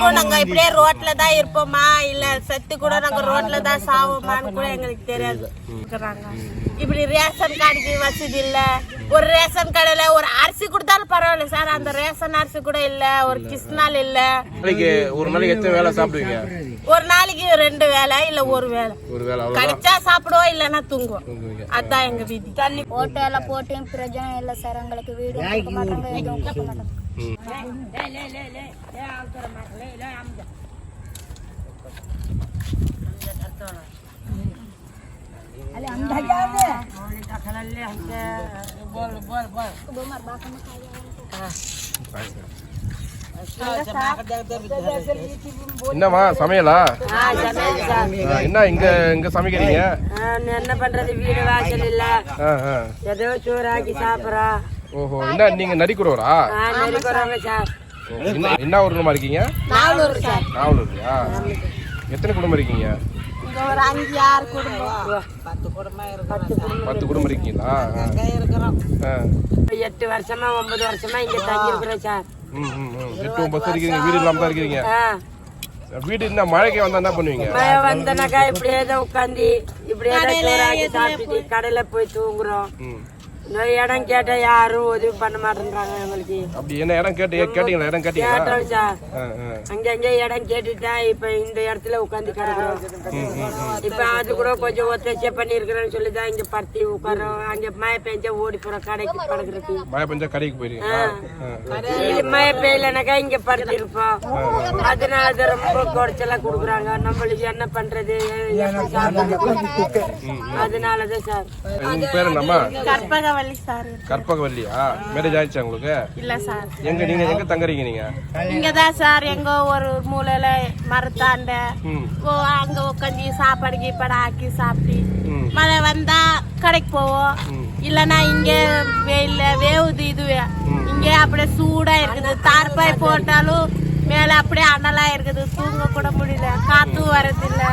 வரைக்கும் நாங்க இப்படியே ரோட்ல தான் இருப்போமா? இல்ல செத்து கூட நாங்க ரோட்ல தான் சாவோமான்னு கூட எங்களுக்கு தெரியாது. இப்படி ரேஷன் கார்டுக்கு வசதி இல்ல. ஒரு ரேஷன் கடையில ஒரு அரிசி கொடுத்தாலும் பரவாயில்ல சார். அந்த ரேஷன் அரிசி கூட இல்ல. ஒரு கிஸ்னால் இல்ல. ஒரு நாளைக்கு எத்தனை வேலை சாப்பிடுவீங்க? ஒரு நாளைக்கு ரெண்டு வேலை இல்ல ஒரு வேலை கிடைச்சா சாப்பிடுவோம் இல்லைன்னா தூங்குவோம். அதான் எங்க விதி தண்ணி ஓட்டு எல்லாம் போட்டும் பிரயோஜனம் இல்லை சார். எங்களுக்கு வீடு கொடுக்க மாட்டாங்க எதுவும் கொடுக்க மாட்டாங்க என்னம்மா சமையலா ஆ, என்ன இங்க இங்க சமைக்கிறீங்க? என்ன பண்றது வீடு வாசல் இல்ல. ஆ, ஆ. ஏதோ சோறாக்கி சாப்பிடுறோம். ஓஹோ என்ன நீங்க நரிக்குறவரா? நெருக்குறவங்க சார். என்ன என்ன ஊர்லமா இருக்கீங்க? நாவலூர்லையா எத்தனை குடும்பம் இருக்கீங்க? பத்து குடும்பம் இருக்கீங்களா? ஆ. எட்டு வருஷமா ஒன்பது வருஷமா இங்க தங்கி இருக்கிறோம் சார். ம், ம், ம். எட்டு ஒன்பது வருஷம் இருக்கீங்க வீடு இல்லாம தான் இருக்கீங்க. வீடு என்ன மழைக்கு வந்தா என்ன பண்ணுவீங்க? மழை வந்தனாக்கா இப்படியே தான் உட்காந்து இப்படியே தான் சாப்பிட்டு கடையில போய் தூங்குறோம். ம். இந்த இடம் கேட்டா யாரும் உதவி பண்ண மாட்டேன்றாங்க எங்களுக்கு. அப்படி என்ன இடம் கேட்டு கேட்டீங்களா? இடம் கேட்டீங்களா? கேட்டோம் சார். அங்கங்க இடம் கேட்டுட்டா இப்ப இந்த இடத்துல உட்காந்து கிடக்குறோம். இப்ப அது கூட கொஞ்சம் ஒத்தாச்சியா பண்ணிருக்கிறேன்னு சொல்லி தான் இங்க பருத்தி உட்காரோம் அங்க மழை பெஞ்சா ஓடி போறோம் கடைக்கு படுக்கிறதுக்கு. மழை பெஞ்சா கடைக்கு. இது மழை பெய்யலனாக்கா இங்க படுத்து இருப்போம் அதனால அது ரொம்ப குறைச்சலா குடுக்குறாங்க. நம்மளுக்கு என்ன பண்றது? அதனாலதான் சார். என்னம்மா? கற்பகவல்லி சார் கற்பகவல்லியா? மேரேஜ் ஆயிடுச்சா உங்களுக்கு? இல்ல சார். எங்க நீங்க எங்க தங்குறீங்க நீங்க? இங்கதான் சார் எங்க ஒரு மூலையில மரத்தாண்ட. அங்க உட்காந்து சாப்பாடு கீப்பாடு ஆக்கி சாப்பிட்டு. மழை வந்தா கடைக்கு போவோம். இல்லனா இங்க வெயில்ல வேவுது இதுவே. இங்க அப்படியே சூடா இருக்குது. தார்பாய் போட்டாலும் மேல அப்படியே அனலா இருக்குது. தூங்க கூட முடியல. காத்து வரது இல்ல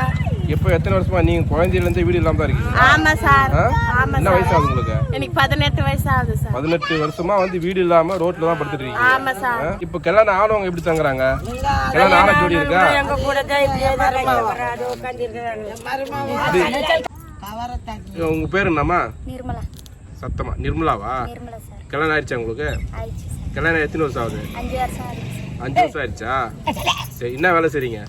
இப்போ எத்தனை வருஷமா நீங்க குழந்தையில இருந்து வீடு இல்லாம தான் இருக்கீங்க? ஆமா சார்? ஆமா என்ன வயசு ஆகுது உங்களுக்கு? எனக்கு பதினெட்டு வயசு ஆகுது சார். பதினெட்டு வருஷமா வந்து வீடு இல்லாம ரோட்ல தான் படுத்துட்டு இருக்கீங்க. ஆமா சார்? இப்போ கல்யாணம் ஆனவங்க எப்படி தங்குறாங்க? கல்யாணம் ஆன ஜோடி இருக்கா? எங்க கூட உங்க பேர் என்னம்மா? நிர்மலா. சத்தமா. நிர்மலாவா? நிர்மலா சார். கல்யாணம் ஆயிடுச்சா உங்களுக்கு? கல்யாணம் எத்தனை வருஷம் ஆகுது. அஞ்சு வருஷம் ஆயிடுச்சா? சரி என்ன வேலை செய்றீங்க?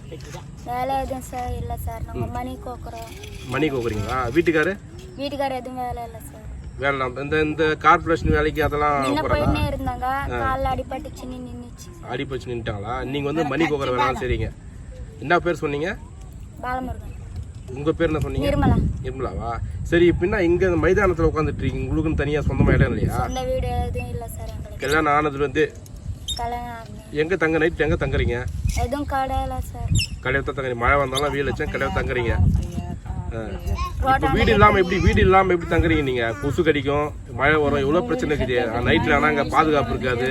வேலை எதுவும் சார் இல்லை சார். நாங்கள் மணி கோக்குறோம். மணி கோக்குறீங்களா? வீட்டுக்காரு? வீட்டுக்காரர் எதுவும் வேலை இல்லை சார். வேலை இல்லாம- இந்த இந்த கார்பரேஷன் வேலைக்கு அதெல்லாம் போறாங்க போயிட்டே இருந்தாங்க. காலில் அடிபட்டுச்சு நின்றுச்சு சார். அடி போச்சு நின்ட்டாங்களா நீங்க வந்து மணி கோக்குற வேலை செய்றீங்க. என்ன பேர் சொன்னீங்க? பாலமுருகன். உங்க பேர் என்ன சொன்னீங்க? நிர்மலா. நிர்மலாவா? சரி பின்ன இங்க மைதானத்துல உட்காந்துட்டு இருக்கீங்க? உங்களுக்குன்னு தனியா சொந்தமா இடம் இல்லையா? சொந்த வீடு எதுவும் இல்லை சார் கல்யாணம் ஆனதுல இருந்து கல்யாணம் எங்க தங்க நைட் எங்க தங்குறீங்க? எதுவும் கடை இல்லை சார் கடையில தான் தங்குறீங்க. மழை வந்தாலும் வெயில் வச்சா கடையில தங்குறீங்க. இப்ப வீடு இல்லாம எப்படி வீடு இல்லாம எப்படி தங்குறீங்க நீங்க? கொசு கடிக்கும் மழை வரும் இவ்வளவு பிரச்சனை இருக்குது? நைட்ல ஆனா அங்க பாதுகாப்பு இருக்காது.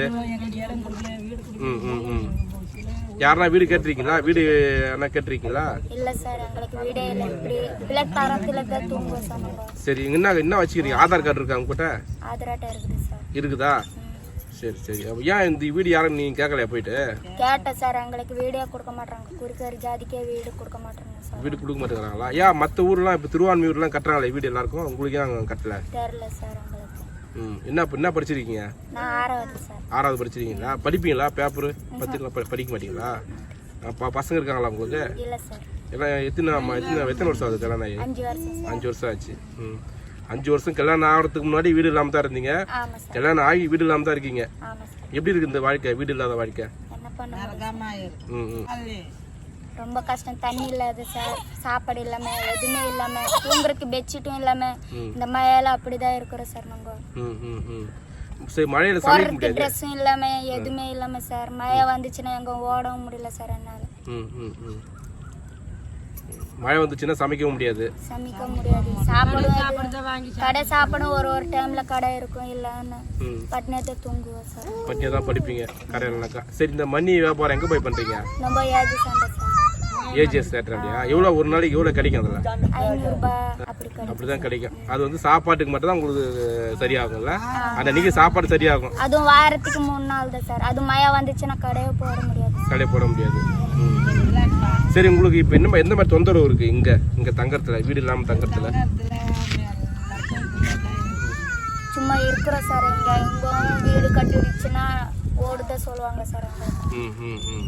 ம் ம் ம். யாருன்னா வீடு கேட்டிருக்கீங்களா? வீடு என்ன கேட்டிருக்கீங்களா? இல்லை சார் எங்களுக்கு வீடே இல்லை. இப்படி தரத்தில் தான் தூங்குவோம் சார் என்ன என்ன வச்சுக்கிறீங்க? ஆதார் கார்டு இருக்கா உங்ககிட்ட? ஆதார் அட்டை இருக்குது சார் இருக்குதா? சரி சரி. அப்ப ஏன் இந்த வீடு யாரும் நீங்க கேட்கலையா போயிட்டு? கேட்டேன் சார். எங்களுக்கு வீடே கொடுக்க மாட்டாங்க குறுக்கர் ஜாதிக்கே வீடு கொடுக்க மாட்டாங்க சார். வீடு கொடுக்க மாட்டேங்கிறாங்களா? ஏன் மற்ற ஊர்லாம் இப்போ திருவான்மையூர்லாம் கட்டுறாங்களே வீடு எல்லாருக்கும்? உங்களுக்கு ஏன் அங்கே கட்டல? தெரில சார் எங்களுக்கு. ம். என்ன என்ன படிச்சிருக்கீங்க? நான் ஆறாவது சார். ஆறாவது படிச்சிருக்கீங்களா? படிப்பீங்களா? பேப்பரு பத்திரிக்கை ப- படிக்க மாட்டீங்களா? பசங்க இருக்காங்களா உங்களுக்கு? இல்லை சார். எல்லாம் எத்தனை எத்தனை எத்தனை வருஷம் ஆகுது கல்யாணம் ஆகி? அஞ்சு வருஷம் ஆச்சு. ம். அஞ்சு வருஷம் கல்யாணம் ஆகிறதுக்கு முன்னாடி வீடு இல்லாமல் தான் இருந்தீங்க. கல்யாணம் ஆகி வீடு இல்லாமல் தான் இருக்கீங்க. எப்படி இருக்கு இந்த வாழ்க்கை? வீடு இல்லாத வாழ்க்கை? ரொம்ப கஷ்டம். தண்ணி இல்லாத சார். சாப்பாடு இல்லாம எதுவுமே இல்லாம தூங்குறதுக்கு பெட்ஷீட்டும் இல்லாம இந்த மழையில அப்படிதான் இருக்கிறோம் சார் நாங்க ம் ம் ம். சரி மழையில் சமைக்க முடியாது. ட்ரெஸ்ஸும் இல்லாம எதுவுமே இல்லாம சார். மழை வந்துச்சுன்னா எங்க ஓடவும் முடியல சார் என்னால. ம் ம் ம். மழை வந்துச்சுன்னா சமைக்கவும் முடியாது. சமைக்க முடியாது. சாப்பாடும் எதுவும் கடை சாப்பாடும் ஒரு ஒரு டைம்ல கடை இருக்கும். இல்லைன்னு ம். பட்டினத்தை தூங்குவோம் சார். பட்டியாக தான் படிப்பீங்க. கரையிலனாக்கா சரி இந்த மணி வியாபாரம் எங்கே போய் பண்ணுறீங்க நம்ம ஏஜ் சண்டை ஏஜிஎஸ் தேட்டர் அப்படியா? எவ்வளோ ஒரு நாளைக்கு எவ்வளோ கிடைக்கும் அதில்? அப்படி அப்படிதான் கிடைக்கும். அது வந்து சாப்பாட்டுக்கு மட்டும் தான் உங்களுக்கு சரியாகும்ல? அந்த அன்னைக்கு சாப்பாடு சரியாகும். அதுவும் வாரத்துக்கு மூணு நாள் தான் சார். அது மழை வந்துச்சுன்னா கடையை போட முடியாது. கடை போட முடியாது. சரி உங்களுக்கு இப்போ என்ன எந்த மாதிரி தொந்தரவு இருக்கு இங்க? இங்க தங்கறதுல வீடு இல்லாம தங்கறதுல? சும்மா இருக்கிறோம் சார் இங்கே. வீடு கட்டிடுச்சுன்னா ஓடுத சொல்லுவாங்க சார் ம், ம், ம்.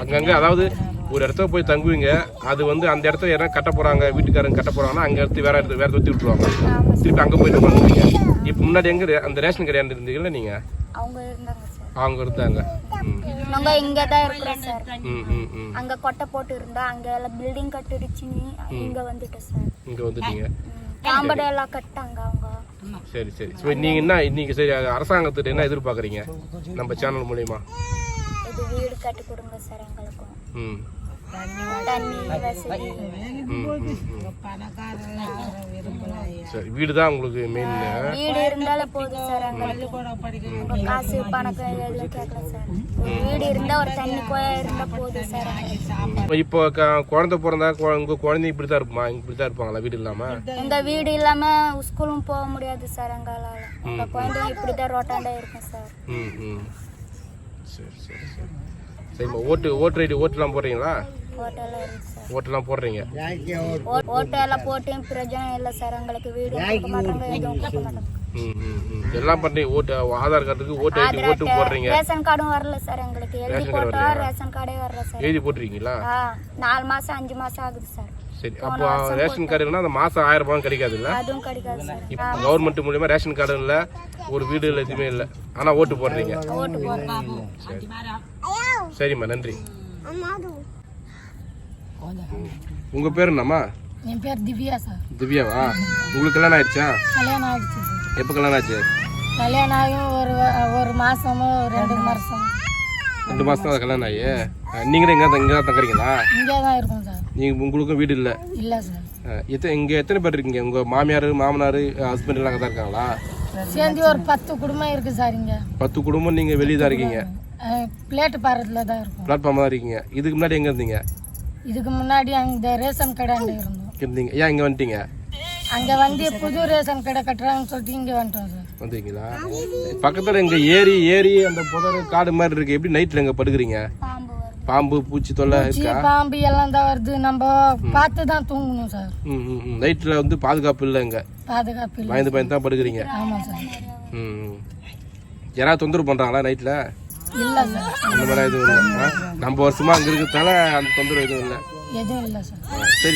அங்கங்க அதாவது ஒரு இடத்துல போய் தங்குவீங்க அது வந்து அந்த இடத்துல யாராவது கட்ட போறாங்க வீட்டுக்காரங்க கட்ட போறாங்கன்னா அங்க எடுத்து வேற இடத்துல வேற தொத்தி விட்டுருவாங்க. திருப்பி அங்க போயிட்டு பண்ணுவீங்க. இப்போ முன்னாடி எங்க அந்த ரேஷன் கடையாண்டு இருந்தீங்கல்ல நீங்க? அவங்க இருந்தாங்க. நாங்கள் இங்கே தான் இருக்கிறோம் சார். அங்கே கொட்டை போட்டு இருந்தா அங்கே எல்லாம் பில்டிங் கட்டிடுச்சுன்னு இங்கே வந்துட்டோம் சார் இங்க வந்துட்டீங்க. காம்படை எல்லாம் கட்டாங்க அவங்க. சரி சரி. ஸோ நீங்க என்ன இன்னைக்கு சரி அரசாங்கத்திட்ட என்ன எதிர்பார்க்குறீங்க? நம்ம சேனல் மூலியமா. இது வீடு கட்டி கொடுங்க சார் எங்களுக்கும். ம். சரி வீடு தான் உங்களுக்கு மெயின் வீடு இருந்தாலே போதும் சார் உங்க காசு பணக்கம் எதுவும் கேட்கல சார். ஒரு வீடு இருந்தா ஒரு தண்ணி கோயா இருந்தா போதும் சார். இப்போ குழந்தை பிறந்தா கு- உங்க குழந்தை இப்படி தான் இருப்பா இப்படி தான் இருப்பாங்களா வீடு இல்லாம? எங்க வீடு இல்லாம ஸ்கூலும் போக முடியாது சார் எங்களால எங்க குழந்தைங்க இப்படிதான் ரோட்டாண்டா இருக்கும் சார். ம் ம். சரி சரி சரி. சரிம்மா ஓட்டு ஓட்டு ஐடி ஓட்டுலாம் போடுறீங்களா? ஓட்டுலாம் போடுறீங்க? ஓ- ஓட்டு எல்லாம் போட்டும் பிரயோஜனம் இல்லை சார் எங்களுக்கு வீடு எல்லாம் பண்ணுறீங்க ஓட்டு ஆதார் கார்டுக்கு ஓட்டு ஐடி ஓட்டு போடுறீங்க. ரேஷன் கார்டும் வரல சார் எங்களுக்கு எழுதி ரேஷன் கார்டு போட்டா ரேஷன் கார்டே வரல சார் எழுதி போட்டுருக்கீங்களா? நாலு மாசம் அஞ்சு மாசம் ஆகுது சார் சரி அப்போ ரேஷன் கார்டுனா அந்த மாதம் ஆயிரம் ரூபாய் கிடைக்காதுல்ல? அதுவும் கிடைக்காது சார் இப்போ கவர்மெண்ட் மூலியமா ரேஷன் கார்டு இல்லை ஒரு வீடு இல்லை எதுவுமே இல்லை. ஆனால் ஓட்டு போடுறீங்க. ஓட்டு போடுறோம். சரி. சரிம்மா நன்றி. உங்க பேர் என்னம்மா? என் பேர் திவ்யா சார். திவ்யாவா? உங்களுக்கு கல்யாணம் ஆயிடுச்சா? கல்யாணம் ஆயிடுச்சு சார். எப்போ கல்யாணம் ஆச்சு? கல்யாணம் ஆகியும் ஒரு ஒரு மாசமோ ரெண்டு மாசம். ரெண்டு மாசம் தான் கல்யாணம் ஆகி நீங்களும் எங்க இங்கே தான் தங்குறீங்களா? இங்கே தான் இருக்கும் சார். நீங்க உங்களுக்கும் வீடு இல்லை. இல்லை சார். எத்தனை இங்கே எத்தனை பேர் இருக்கீங்க? உங்க மாமியார் மாமனார் ஹஸ்பண்ட் எல்லாம் அங்கே தான் இருக்காங்களா? சேர்ந்து ஒரு பத்து குடும்பம் இருக்கு சார் இங்கே. பத்து குடும்பம் நீங்க வெளியே தான் இருக்கீங்க. பிளேட்டு பாரத்தில் தான் இருக்கும். பிளாட்ஃபார்ம் தான் இருக்கீங்க. இதுக்கு முன்னாடி எங்க இருந்தீங்க? இதுக்கு முன்னாடி அந்த ரேஷன் கடையாண்டு இருந்தோம். இருந்தீங்க ஏன் இங்க வந்துட்டீங்க? அங்கே வந்து புது ரேஷன் கடை கட்டுறாங்கன்னு சொல்லிட்டு இங்கே வந்துட்டோம் சார். வந்தீங்களா? பக்கத்துல இங்க ஏரி ஏரி அந்த புதர் காடு மாதிரி இருக்கு. எப்படி நைட்ல எங்க படுக்கிறீங்க? பாம்பு பூச்சி தொல்லை இருக்கா? பாம்பு எல்லாம் தான் வருது. நம்ம பார்த்து தான் தூங்கணும் சார். ம் ம். நைட்ல வந்து பாதுகாப்பு இல்லை இங்க. பாதுகாப்பு இல்லை. பயந்து பயந்து தான் படுக்கிறீங்க. ஆமாம் சார். ம். யாராவது தொந்தரவு பண்றாங்களா நைட்ல இல்லை சார் அந்த மாதிரி எதுவும் இல்லை? நம்ம வருஷமா அங்க இருக்கிறதால அந்த தொந்தரவு எதுவும் இல்லை. எதுவும் இல்லை சார்.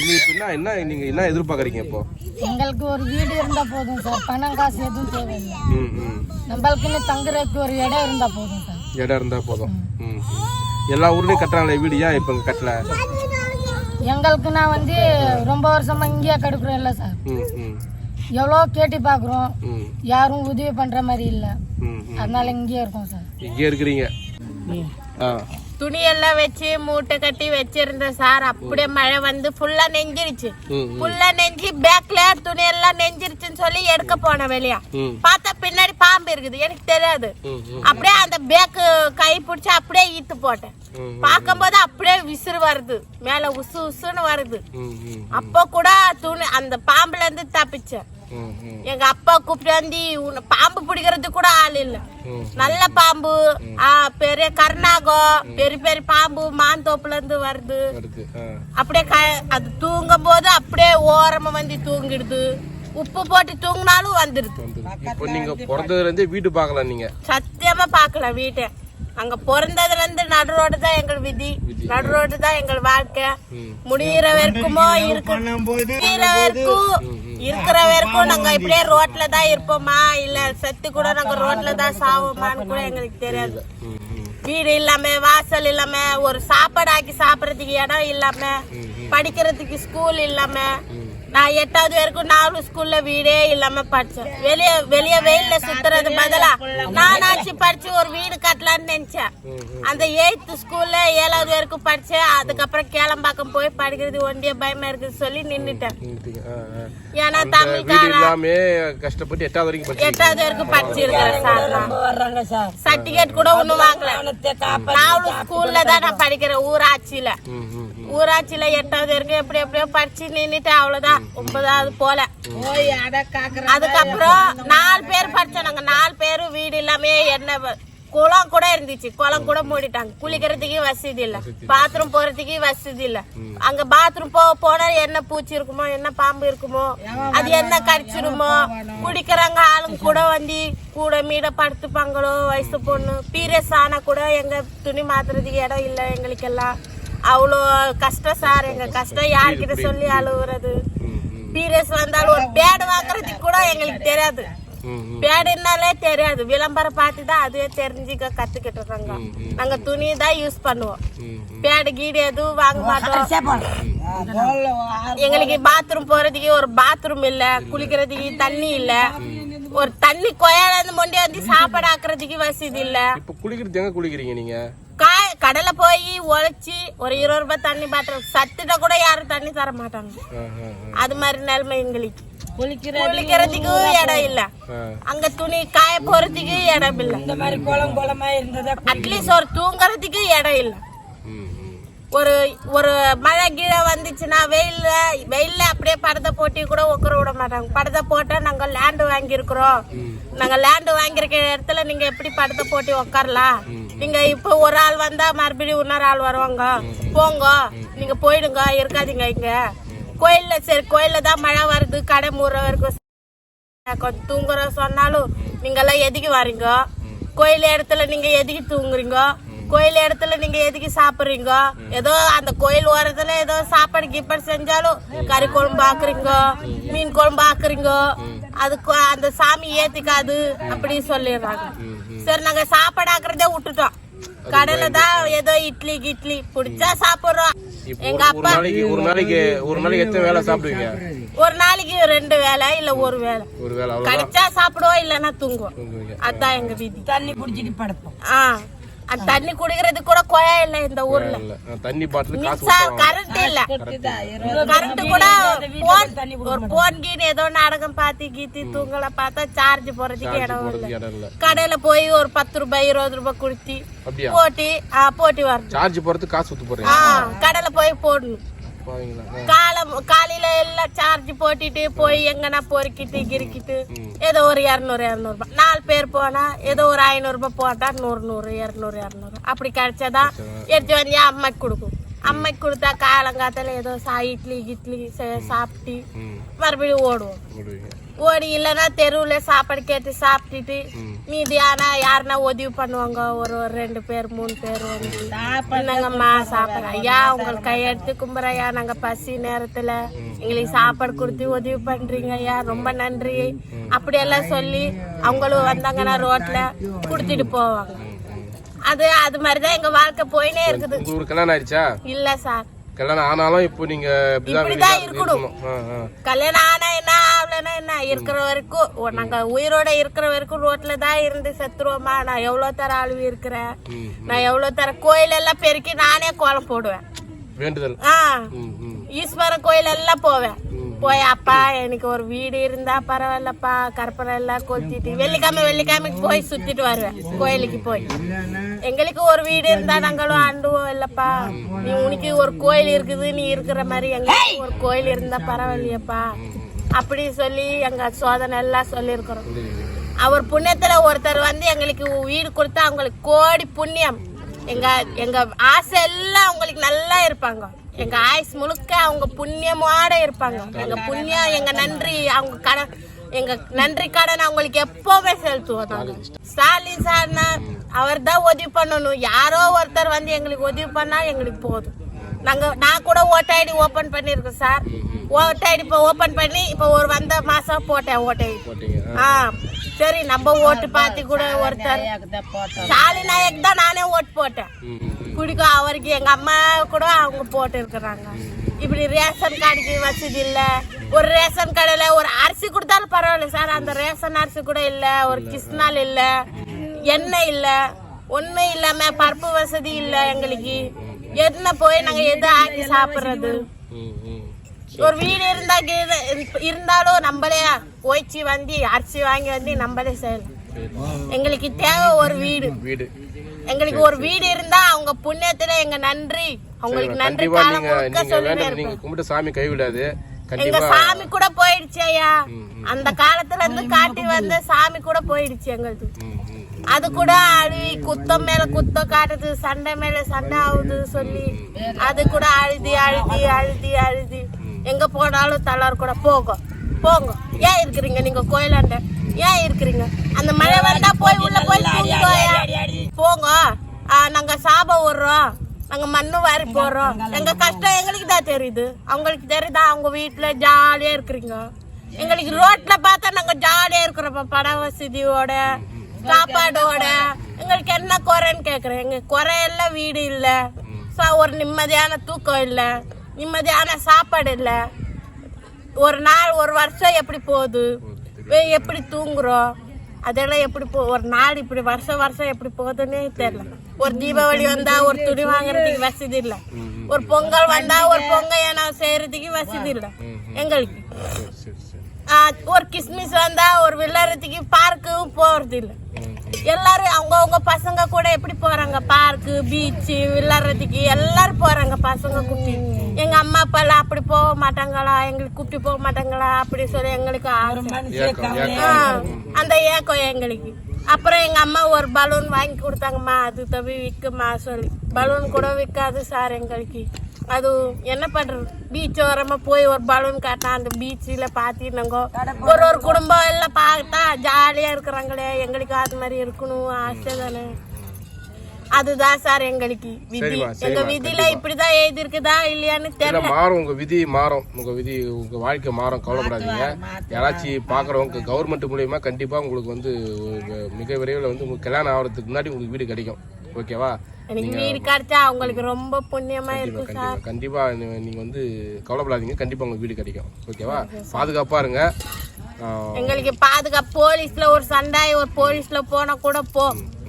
நீ என்ன என்ன நீங்க என்ன எதிர்பார்க்குறீங்க இப்போ? எங்களுக்கு ஒரு வீடு இருந்தால் போதும் சார். பணம் காசு எதுவும் தேவையில்லை. நம்மளுக்குன்னு தங்குறதுக்கு ஒரு இடம் இருந்தால் போதும் சார். இடம் இருந்தா போதும். ம். எல்லா ஊர்லயும் கட்டுறாங்களே வீடு ஏன் இப்போ இங்க கட்டல? எங்களுக்கு நான் வந்து ரொம்ப வருஷமா இங்கேயே கெடுக்குறோம் இல்லை சார். எவ்வளோ கேட்டு பார்க்குறோம் யாரும் உதவி பண்ணுற மாதிரி இல்லை. அதனால இங்கேயே இருக்கோம் சார். இங்கே இருக்கிறீங்க. ஆ. துணியெல்லாம் வச்சு மூட்டை கட்டி வச்சிருந்தேன் சார் அப்படியே மழை வந்து ஃபுல்லா நெஞ்சிருச்சு. ஃபுல்லா நெஞ்சு பேக்ல துணியெல்லாம் நெஞ்சிருச்சுன்னு சொல்லி எடுக்க போனேன் வெளியா. பார்த்தா பின்னாடி பாம்பு இருக்குது. எனக்கு தெரியாது. அப்படியே அந்த பேக்கு கை பிடிச்சி அப்படியே ஈத்து போட்டேன். பார்க்கும்போது அப்படியே விசிறு வருது. மேல உசு உசுன்னு வருது. அப்போ கூட துணி அந்த பாம்புல இருந்து தப்பிச்சேன். எங்க அப்பா கூப்பிட்டு வந்து உன்னை பாம்பு பிடிக்கிறதுக்கு கூட ஆள் இல்ல. நல்ல பாம்பு. பெரிய கருநாகம் பெரிய பெரிய பாம்பு மாந்தோப்புல இருந்து வருது. அப்படியே க அது தூங்கும் போது அப்படியே ஓரமா வந்து தூங்கிடுது. உப்பு போட்டு தூங்கினாலும் வந்துடுது. இப்போ நீங்க பிறந்ததுல இருந்தே வீடு பார்க்கலாம் நீங்க. சத்தியமா பார்க்கல வீட்டை. அங்க பிறந்ததுல இருந்து நடு ரோடு தான் எங்கள் விதி. நடு ரோடு தான் எங்கள் வாழ்க்கை. முடியிற வரைக்குமோ இருக்கு. முடியிற வரைக்கும் இருக்கிற வரைக்கும் நாங்க இப்படியே ரோட்ல தான் இருப்போமா? இல்ல செத்து கூட நாங்க ரோட்ல தான் சாவோமான்னு கூட எங்களுக்கு தெரியாது. வீடு இல்லாம வாசல் இல்லாம ஒரு சாப்பாடு ஆக்கி சாப்பிடறதுக்கு இடம் இல்லாம படிக்கிறதுக்கு ஸ்கூல் இல்லாம நான் எட்டாவது வரைக்கும் நாலு ஸ்கூல்ல வீடே இல்லாம படிச்சேன். வெளிய வெளிய வெயில்ல சுத்துறது பதிலா நானாச்சு படிச்சு ஒரு வீடு கட்டலாம்னு நினைச்சேன். அந்த எயித்து ஸ்கூல்ல ஏழாவது வரைக்கும் படிச்சேன். அதுக்கப்புறம் கேளம்பாக்கம் போய் படிக்கிறது ஒண்டிய பயமா இருக்குது சொல்லி நின்னுட்டேன். ஏன்னா வீடு தமிழ்கார இல்லாமே கஷ்டப்பட்டு எட்டாவது வரைக்கும் படிச்சு எட்டாவது வரைக்கும் படிச்சிருக்கிறேன் சார். நான். சர்டிபிகேட் கூட ஒண்ணும் வாங்கல. நாலு ஸ்கூல்ல தான் நான் படிக்கிறேன் ஊராட்சியில. ஊராட்சியில எட்டாவது வரைக்கும் எப்படி எப்படியோ படிச்சு நின்னுட்டு அவ்வளவுதான். ஒன்பதாவது போல. அதுக்கப்புறம் நாலு பேர் படிச்சோம் நாங்க. நாலு பேரும் வீடு இல்லாமே என்ன குளம் கூட இருந்துச்சு. குளம் கூட மூடிட்டாங்க. குளிக்கிறதுக்கு வசதி இல்ல. பாத்ரூம் போறதுக்கு வசதி இல்ல. அங்க பாத்ரூம் போ போனா என்ன பூச்சி இருக்குமோ என்ன பாம்பு இருக்குமோ அது என்ன கடிச்சிருமோ குடிக்கிறவங்க ஆளுங்க கூட வந்து கூட மீட படுத்துப்பாங்களோ வயசு பொண்ணு. பீரியஸ் ஆனா கூட எங்க துணி மாத்துறதுக்கு இடம் இல்ல எங்களுக்கெல்லாம். அவ்வளோ கஷ்டம் சார் எங்க கஷ்டம் யார்கிட்ட சொல்லி அழுகுறது பீரியஸ் வந்தாலும் ஒரு பேடு வாங்குறதுக்கு கூட எங்களுக்கு தெரியாது. பேடுனாலே தெரியாது. விளம்பரம் பார்த்து தான் அதுவே தெரிஞ்சுக்க கத்துக்கிட்டு இருக்காங்க. நாங்க துணி தான் யூஸ் பண்ணுவோம் பேடு கீடு எதுவும் வாங்க மாட்டோம். எங்களுக்கு பாத்ரூம் போறதுக்கு ஒரு பாத்ரூம் இல்ல குளிக்கிறதுக்கு தண்ணி இல்ல. ஒரு தண்ணி கொயால இருந்து மொண்டி வந்து சாப்பாடு ஆக்குறதுக்கு வசதி இல்ல. இப்போ குளிக்கிறது எங்க குளிக்கிறீங்க நீங்க? கடலை போய் உழைச்சி ஒரு இருபது ரூபாய் தண்ணி பாத்திரம். சத்துட்ட கூட யாரும் தண்ணி தர மாட்டாங்க. அது மாதிரி நிலைமை எங்களுக்கு. குளிக்கிறதுக்கு இடம் இல்ல. அங்க துணி காய போறதுக்கு இடம் இல்ல இந்த மாதிரி குளம் குளமா இருந்ததா அட்லீஸ்ட் ஒரு தூங்குறதுக்கு இடம் இல்ல. ஒரு ஒரு மழை கீழே வந்துச்சுன்னா வெயில்ல வெயில்ல அப்படியே படத்தை போட்டி கூட உட்கார விட மாட்டாங்க. படத்தை போட்டா நாங்க லேண்டு வாங்கியிருக்கிறோம். நாங்க லேண்டு வாங்கியிருக்க இடத்துல நீங்க எப்படி படத்தை போட்டி உட்காரலாம்? நீங்க இப்போ ஒரு ஆள் வந்தா மறுபடியும் இன்னொரு ஆள் வருவாங்க. போங்க. நீங்க போயிடுங்க. இருக்காதீங்க இங்க. கோயில்ல சரி கோயில்ல தான் மழை வருது கடை மூற வரைக்கும் கொஞ்சம் தூங்குற சொன்னாலும் நீங்கெல்லாம் எதுக்கு வரீங்க? கோயில் இடத்துல நீங்க எதுக்கு தூங்குறீங்க? கோயில் இடத்துல நீங்க எதுக்கு சாப்பிடுறீங்க? ஏதோ அந்த கோயில் ஓரத்துல ஏதோ சாப்பாடு கீப்பாடு செஞ்சாலும் கறி குழம்பு ஆக்குறீங்க மீன் குழம்பு ஆக்குறீங்க. அதுக்கு அந்த சாமி ஏத்துக்காது அப்படி சொல்லிடுறாங்க. சரி நாங்க சாப்பாடு ஆக்குறதே விட்டுட்டோம். கடையில தான் ஏதோ இட்லி கிட்லி பிடிச்சா சாப்பிடுறோம். எங்க அப்பா நாளைக்கு ஒரு நாளைக்கு ஒரு நாளைக்கு எத்தனை வேலை சாப்பிடுவீங்க? ஒரு நாளைக்கு ரெண்டு வேலை இல்ல ஒரு வேலை ஒரு வேலை அவ்வளோ கிடைச்சா சாப்பிடுவோம் இல்லைன்னா தூங்குவோம். அதான் எங்க விதி. தண்ணி குடிச்சிட்டு படுப்போம். ஆ. தண்ணி குடிக்கிறது கூட கொயா இல்ல இந்த ஊர்ல. தண்ணி பாட்டில் கரண்ட் இல்ல. கரண்ட் கூட போன் ஒரு போன் கீன் ஏதோ நாடகம் பாத்தி கீத்தி தூங்கல பார்த்தா சார்ஜ் போறதுக்கு இடம் இல்ல. கடையில போய் ஒரு பத்து ரூபாய் இருபது ரூபாய் கொடுத்தி போட்டி போட்டி வரணும். சார்ஜ் போறதுக்கு காசு ஊத்து ஆ கடையில போய் போடணும். காலம் காலையில எல்லாம் சார்ஜ் போட்டுட்டு போய் எங்கன்னா பொறுக்கிட்டு கிறுக்கிட்டு ஏதோ ஒரு இரநூறு இரநூறுபா. நாலு பேர் போனா ஏதோ ஒரு ஐநூறு ரூபாய் போட்டா நூறு நூறு இரநூறு இரநூறு. அப்படி கிடைச்சாதான் எடுத்து வந்து அம்மைக்கு கொடுக்கும். அம்மைக்கு கொடுத்தா காலங்காத்தால ஏதோ சா இட்லி கிட்லி சாப்பிட்டு மறுபடியும் ஓடுவோம். ஓடி இல்லைன்னா தெருவுல சாப்பாடு கேட்டு சாப்பிட்டுட்டு மீதி ஆனா யாருன்னா உதவி பண்ணுவாங்க. ஒரு ஒரு ரெண்டு பேர் மூணு பேர் வந்து. சாப்பாடு ஐயா உங்களுக்கு கையெடுத்து கும்புறையா? நாங்க பசி நேரத்துல எங்களுக்கு சாப்பாடு கொடுத்து உதவி பண்றீங்க ஐயா. ரொம்ப நன்றி. அப்படியெல்லாம் சொல்லி அவங்களும் வந்தாங்கன்னா ரோட்ல கொடுத்துட்டு போவாங்க. அது அது மாதிரிதான் எங்க வாழ்க்கை போயினே இருக்குது. உங்களுக்கு கல்யாணம் ஆயிடுச்சா? இல்ல சார். கல்யாணம் ஆனாலும் இப்போ நீங்க இப்படிதான் இருக்கணும். கல்யாணம் ஆனா என்ன ஆகலன்னா என்ன? இருக்கிற வரைக்கும் நாங்க உயிரோட இருக்கிற வரைக்கும் ரோட்ல தான் இருந்து செத்துருவோமா? நான் எவ்வளவு தர அழுவி இருக்கிறேன். நான் எவ்வளவு தர கோயில் எல்லாம் பெருக்கி நானே கோலம் போடுவேன். வேண்டுதல். ஆ. ம் ம் ஈஸ்வரன் கோயில் எல்லாம் போவேன் போய் அப்பா எனக்கு ஒரு வீடு இருந்தா பரவாயில்லப்பா கற்பனை எல்லாம் கொளுத்திட்டு வெள்ளிக்கிழமை வெள்ளிக்கிழமைக்கு போய் சுத்திட்டு வருவேன் கோயிலுக்கு போய். எங்களுக்கு ஒரு வீடு இருந்தா நாங்களும் ஆண்டுவோம் இல்லப்பா. நீ உனக்கு ஒரு கோயில் இருக்குது நீ இருக்கிற மாதிரி எங்களுக்கு ஒரு கோயில் இருந்தா பரவாயில்லையப்பா. அப்படி சொல்லி எங்க சோதனை எல்லாம் சொல்லியிருக்கிறோம். அவர் புண்ணியத்துல ஒருத்தர் வந்து எங்களுக்கு வீடு கொடுத்தா அவங்களுக்கு கோடி புண்ணியம். எங்க எங்க ஆசை எல்லாம் அவங்களுக்கு நல்லா இருப்பாங்க. எங்க ஆயுஸ் முழுக்க அவங்க புண்ணியமோட இருப்பாங்க. எங்க புண்ணியம் எங்க நன்றி அவங்க கடன் எங்க நன்றி கடன் அவங்களுக்கு எப்பவுமே செலுத்துவோம் நாங்க ஸ்டாலின் சார்னா அவர் தான் உதவி பண்ணணும். யாரோ ஒருத்தர் வந்து எங்களுக்கு உதவி பண்ணா எங்களுக்கு போதும். நாங்க நான் கூட ஓட்ட ஐடி ஓபன் பண்ணிருக்கேன் சார். ஓட்ட ஐடி இப்போ ஓபன் பண்ணி இப்போ ஒரு வந்த மாசம் போட்டேன் ஓட்ட. ஆ. சரி நம்ம ஓட்டு பார்த்து கூட ஒருத்தர். ஸ்டாலின் நாயக் தான் நானே ஓட்டு போட்டேன். குடிக்கும் அவருக்கு எங்க அம்மா கூட அவங்க போட்டு இருக்கிறாங்க. இப்படி ரேஷன் கார்டுக்கு வசதி இல்ல. ஒரு ரேஷன் கடையில ஒரு அரிசி கொடுத்தாலும் பரவாயில்ல சார். அந்த ரேஷன் அரிசி கூட இல்ல. ஒரு கிஸ்னால் இல்ல. எண்ணெய் இல்ல. ஒண்ணும் இல்லாம பருப்பு வசதி இல்ல எங்களுக்கு. என்ன போய் நாங்க எது ஆக்கி சாப்பிடுறது? ஒரு வீடு இருந்தா கீது- இருந்தாலும் நம்மளே ஓய்ச்சி வந்து அரிசி வாங்கி வந்து நம்மளே செய்யலாம். எங்களுக்கு தேவை ஒரு வீடு. வீடு. எங்களுக்கு ஒரு வீடு இருந்தா அவங்க புண்ணியத்துல எங்க நன்றி அவங்களுக்கு நன்றி காலம் நீங்க முழுக்க வேண்டாம் நீங்க கும்பிட்டு சாமி கைவிடாது. எங்க கண்டிப்பா சாமி கூட போயிடுச்சு ஐயா. அந்த காலத்துல இருந்து காட்டி வந்த சாமி கூட போயிடுச்சு எங்களுக்கு. அது கூட அழுவி குத்தம் மேல குத்தம் காட்டுது சண்டை மேல சண்டை ஆகுது சொல்லி அது கூட அழுதி அழுதி அழுதி அழுதி. எங்க போனாலும் தலார் கூட போங்க போங்க. ஏன் இருக்கிறீங்க நீங்க கோயிலாண்ட? ஏன் இருக்கிறீங்க? அந்த மழை வந்தா போய் உள்ள போய். போங்க. ஆ, நாங்க சாபம் விடுறோம். நாங்க மண்ணு வாரி போடுறோம். எங்க கஷ்டம் எங்களுக்கு தான் தெரியுது. அவங்களுக்கு தெரியுதா? அவங்க வீட்டுல ஜாலியா இருக்கிறீங்க. எங்களுக்கு ரோட்ல பார்த்தா நாங்க ஜாலியா இருக்கிறோம். பண வசதியோட சாப்பாடோட. எங்களுக்கு என்ன குறைன்னு கேக்குறேன். எங்க குறை எல்லாம் வீடு இல்ல. சா- ஒரு நிம்மதியான தூக்கம் இல்ல. நிம்மதியான சாப்பாடு இல்ல. ஒரு நாள் ஒரு வருஷம் எப்படி போகுது? எப்படி தூங்குறோம்? அதெல்லாம் எப்படி போ ஒரு நாள் இப்படி வருஷம் வருஷம் எப்படி போகுதுன்னே தெரியல. ஒரு தீபாவளி வந்தா ஒரு துணி வாங்குறதுக்கு வசதி இல்ல. ஒரு பொங்கல் வந்தா ஒரு பொங்கல் ஏன்னா செய்யறதுக்கு வசதி இல்ல. எங்களுக்கு. ஒரு கிஸ்மிஸ் வந்தா ஒரு விளையாடுறதுக்கு பார்க்கும் போறது இல்ல எல்லாரும் அவங்க அவங்க பசங்க கூட எப்படி போறாங்க? பார்க்கு பீச்சு விளையாடுறதுக்கு எல்லாரும் போறாங்க பசங்க குட்டி. எங்க அம்மா அப்பா எல்லாம் அப்படி போக மாட்டாங்களா? எங்களுக்கு கூப்பிட்டு போக மாட்டாங்களா? அப்படி சொல்லி எங்களுக்கு அந்த ஏக்கம் எங்களுக்கு. அப்புறம் எங்க அம்மா ஒரு பலூன் வாங்கி கொடுத்தாங்கம்மா. அது தவி விற்குமா சொல்லி. பலூன் கூட விற்காது சார் எங்களுக்கு. அது என்ன பண்றது? பீச் ஓரமா போய் ஒரு பலூன் காட்டினா அந்த பீச்சில் பார்த்தினாங்க ஒரு ஒரு குடும்பம் எல்லாம் பார்த்தா இருக்கிறாங்களே எங்களுக்கு அது மாதிரி இருக்கணும் ஆசை தானே. அதுதான் சார் எங்களுக்கு விதி. எங்க விதியில. இப்படிதான் எழுதி இருக்குதா இல்லையான்னு இல்ல தெரியல. மாறும் உங்க விதி மாறும். உங்க விதி உங்க வாழ்க்கை மாறும் கவலைப்படாதீங்க. யாராச்சும் பாக்குறவங்க கவர்மெண்ட் மூலியமா கண்டிப்பா உங்களுக்கு வந்து மிக விரைவில் வந்து உங்களுக்கு கல்யாணம் ஆகிறதுக்கு முன்னாடி உங்களுக்கு வீடு கிடைக்கும். ஓகேவா? எனக்கு வீடு கிடைச்சா அவங்களுக்கு ரொம்ப புண்ணியமா இருக்கும் சார். கண்டிப்பா நீங்க வந்து கவலைப்படாதீங்க. கண்டிப்பா உங்களுக்கு வீடு கிடைக்கும். ஓகேவா? பாதுகாப்பா இருங்க. எங்களுக்கு பாதுகாப்பு. போலீஸ்ல ஒரு சண்டை ஒரு போலீஸ்ல போனா கூட போ.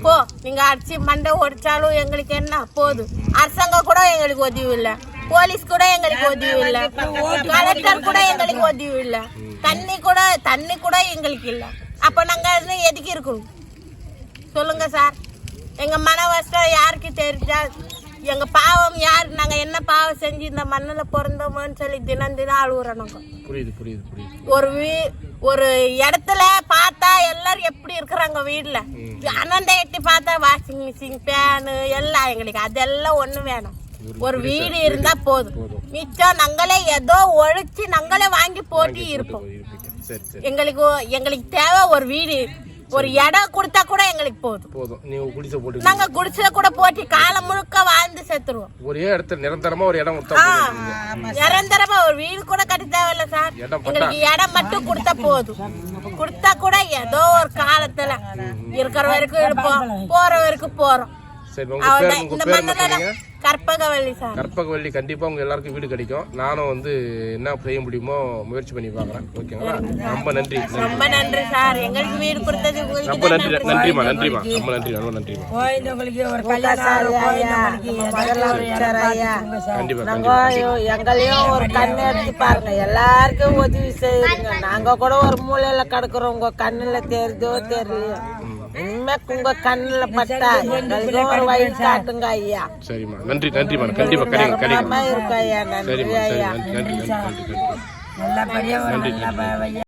போ. நீங்க அடிச்சு மண்டை ஒடிச்சாலும் எங்களுக்கு என்ன? போது. அரசாங்கம் கூட எங்களுக்கு உதவி இல்ல போலீஸ் கூட எங்களுக்கு உதவி இல்ல கலெக்டர் கூட எங்களுக்கு உதவி இல்ல தண்ணி கூட தண்ணி கூட எங்களுக்கு இல்ல. அப்ப நாங்க எதுக்கு இருக்கணும்? சொல்லுங்க சார். எங்க மன கஷ்டம் யாருக்கு தெரிஞ்சா எங்க பாவம் யார்? நாங்க என்ன பாவம் செஞ்சு இந்த மண்ணுல பிறந்தோமோன்னு சொல்லி தினம் தினம் அழுகுறோம் புரியுது புரியுது புரியுது. ஒரு வீ ஒரு இடத்துல பார்த்தா எல்லாரும் எப்படி இருக்கிறாங்க வீட்ல? அனண்ட எட்டி பார்த்தா வாஷிங் மிஷின் ஃபேனு எல்லாம் எங்களுக்கு அதெல்லாம் ஒண்ணு வேணும். ஒரு வீடு இருந்தா போதும். மிச்சம் நாங்களே ஏதோ ஒழிச்சு நாங்களே வாங்கி போட்டு இருப்போம் எங்களுக்கு எங்களுக்கு தேவை ஒரு வீடு. ஒரு இடம் கொடுத்தா கூட எங்களுக்கு போதும். போதும். நீங்க குடிசை போட்டு நாங்க குடிசை கூட போட்டு காலம் முழுக்க வாழ்ந்து செத்துருவோம். ஒரே இடத்துல நிரந்தரமா ஒரு இடம் கொடுத்தா. நிரந்தரமா ஒரு வீடு கூட கட்டி தேவையில்ல சார். எங்களுக்கு இடம் மட்டும் கொடுத்தா போதும். கொடுத்தா கூட ஏதோ ஒரு காலத்துல இருக்கிற வரைக்கும் இருப்போம். போற வரைக்கும் போறோம். சரி உங்க பேர் உங்க பேர் என்ன சொன்னீங்க? கற்பகவல்லி சார் கற்பகவள்ளி கண்டிப்பா உங்க எல்லாருக்கும் வீடு கிடைக்கும். நானும் வந்து என்ன செய்ய முடியுமோ முயற்சி பண்ணி பாக்குறேன் ஓகேங்களா? ரொம்ப நன்றி. ரொம்ப நன்றி சார். எங்களுக்கு வீடு கொடுத்தது ரொம்ப நன்றி. நன்றி. நன்றிமா நன்றிமா ரொம்ப நன்றி ரொம்ப நன்றிமா கோயிந்தவங்களுக்கு ஒரு கல்யாணம் ஆகும், கோயிந்தவங்களுக்கு ஏதாச்சும் ஒரு இடம் பார்த்துக்கோங்க சார். கண்டிப்பா நாங்க கண்டிப்பா. எங்களையும் ஒரு கண்ணு எடுத்து பாருங்க. எல்லாருக்கும் உதவி செய்யுங்க. நாங்க கூட ஒரு மூலையில கிடக்குறோம். உங்க கண்ணுல தெரியுதோ தெரியலையோ. இனிமே உங்க கண்ணுல பட்டா வழி காட்டுங்க ஐயா. சரிம்மா. நன்றி நன்றிமா கண்டிப்பா கிடைக்கும் கிடைக்கும் இருக்கு ஐயா. நன்றி ஐயா நன்றி நன்றி நன்றி. நன்றி